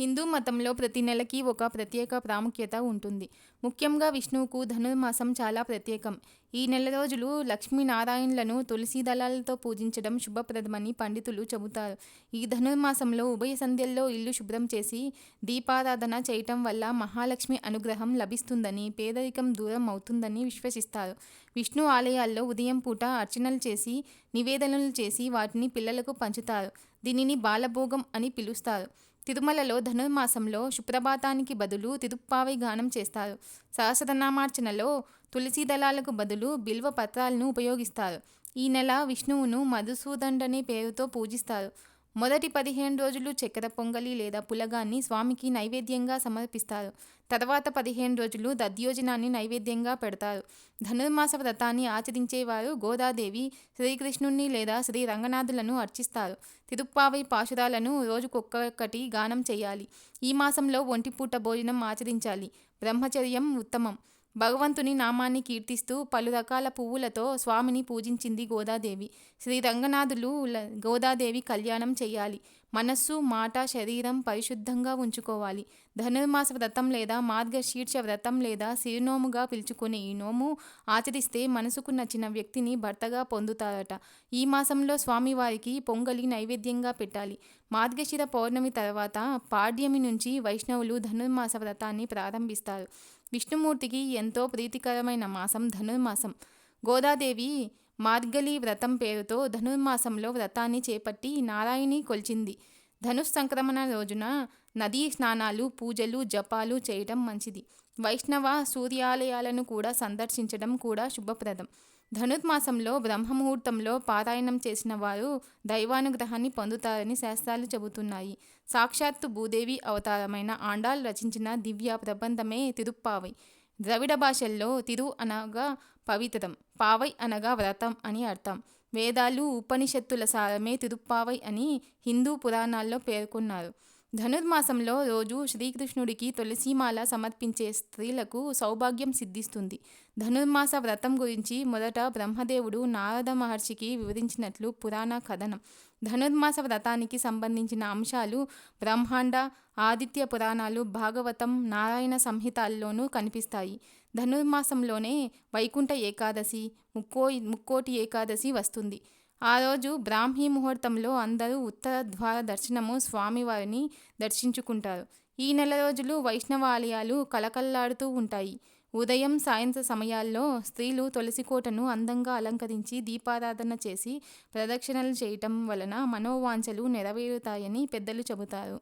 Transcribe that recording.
హిందూ మతంలో ప్రతి నెలకి ఒక ప్రత్యేక ప్రాముఖ్యత ఉంటుంది. ముఖ్యంగా విష్ణువుకు ధనుర్మాసం చాలా ప్రత్యేకం. ఈ నెల రోజులు లక్ష్మీనారాయణులను తులసీ దళాలతో పూజించడం శుభప్రదమని పండితులు చెబుతారు. ఈ ధనుర్మాసంలో ఉభయ సంధ్యల్లో ఇల్లు శుభ్రం చేసి దీపారాధన చేయటం వల్ల మహాలక్ష్మి అనుగ్రహం లభిస్తుందని, పేదరికం దూరం అవుతుందని విశ్వసిస్తారు. విష్ణు ఆలయాల్లో ఉదయం పూట అర్చనలు చేసి, నివేదనలు చేసి వాటిని పిల్లలకు పంచుతారు. దీనిని బాలభోగం అని పిలుస్తారు. తిరుమలలో ధనుర్మాసంలో సుప్రభాతానికి బదులు తిరుప్పావై గానం చేస్తారు. సహస్రనామార్చనలో తులసీ దళాలకు బదులు బిల్వ పత్రాలను ఉపయోగిస్తారు. ఈ నెల విష్ణువును మధుసూదండనే పేరుతో పూజిస్తారు. మొదటి పదిహేను రోజులు చక్కెర పొంగలి లేదా పులగాన్ని స్వామికి నైవేద్యంగా సమర్పిస్తారు. తర్వాత పదిహేను రోజులు దద్యోజనాన్ని నైవేద్యంగా పెడతారు. ధనుర్మాస వ్రతాన్ని ఆచరించేవారు గోదాదేవి, శ్రీకృష్ణుణ్ణి లేదా శ్రీ రంగనాథులను అర్చిస్తారు. తిరుప్పావై పాశురాలను రోజుకొక్కొక్కటి గానం చేయాలి. ఈ మాసంలో ఒంటిపూట భోజనం ఆచరించాలి. బ్రహ్మచర్యం ఉత్తమం. భగవంతుని నామాన్ని కీర్తిస్తూ పలు రకాల పువ్వులతో స్వామిని పూజించింది గోదాదేవి. శ్రీ రంగనాథులు గోదాదేవి కళ్యాణం చేయాలి. మనస్సు, మాట, శరీరం పరిశుద్ధంగా ఉంచుకోవాలి. ధనుర్మాస వ్రతం లేదా మార్గశీర్ష వ్రతం లేదా సిరినోముగా పిలుచుకునే ఈ నోము ఆచరిస్తే మనసుకు నచ్చిన వ్యక్తిని భర్తగా పొందుతారట. ఈ మాసంలో స్వామివారికి పొంగలి నైవేద్యంగా పెట్టాలి. మార్గశిర పౌర్ణమి తర్వాత పాడ్యమి నుంచి వైష్ణవులు ధనుర్మాస వ్రతాన్ని ప్రారంభిస్తారు. విష్ణుమూర్తికి ఎంతో ప్రీతికరమైన మాసం ధనుర్మాసం. గోదాదేవి మార్గలి వ్రతం పేరుతో ధనుర్మాసంలో వ్రతాన్ని చేపట్టి నారాయణి కొలిచింది. ధనుస్సంక్రమణ రోజున నదీ స్నానాలు, పూజలు, జపాలు చేయటం మంచిది. వైష్ణవ సూర్యాలయాలను కూడా సందర్శించడం కూడా శుభప్రదం. ధనుర్మాసంలో బ్రహ్మముహూర్తంలో పారాయణం చేసిన వారు దైవానుగ్రహాన్ని పొందుతారని శాస్త్రాలు చెబుతున్నాయి. సాక్షాత్తు భూదేవి అవతారమైన ఆండాల్ రచించిన దివ్య ప్రబంధమే తిరుప్పావై. ద్రవిడ భాషల్లో తిరు అనగా పవిత్రం, పావై అనగా వ్రతం అని అర్థం. వేదాలు, ఉపనిషత్తుల సారమే తిరుప్పావై అని హిందూ పురాణాల్లో పేర్కొన్నారు. ధనుర్మాసంలో రోజు శ్రీకృష్ణుడికి తులసీమాల సమర్పించే స్త్రీలకు సౌభాగ్యం సిద్ధిస్తుంది. ధనుర్మాస వ్రతం గురించి మొదట బ్రహ్మదేవుడు నారద మహర్షికి వివరించినట్లు పురాణ కథనం. ధనుర్మాస వ్రతానికి సంబంధించిన అంశాలు బ్రహ్మాండ, ఆదిత్య పురాణాలు, భాగవతం, నారాయణ సంహితాల్లోనూ కనిపిస్తాయి. ధనుర్మాసంలోనే వైకుంఠ ఏకాదశి, ముక్కోటి ఏకాదశి వస్తుంది. ఆ రోజు బ్రాహ్మీ ముహూర్తంలో అందరూ ఉత్తర ద్వార దర్శనము స్వామివారిని దర్శించుకుంటారు. ఈ నెల రోజులు వైష్ణవ ఆలయాలు కళకళలాడుతూ ఉంటాయి. ఉదయం, సాయంత్ర సమయాల్లో స్త్రీలు తులసికోటను అందంగా అలంకరించి దీపారాధన చేసి ప్రదక్షిణలు చేయటం వలన మనోవాంఛలు నెరవేరుతాయని పెద్దలు చెబుతారు.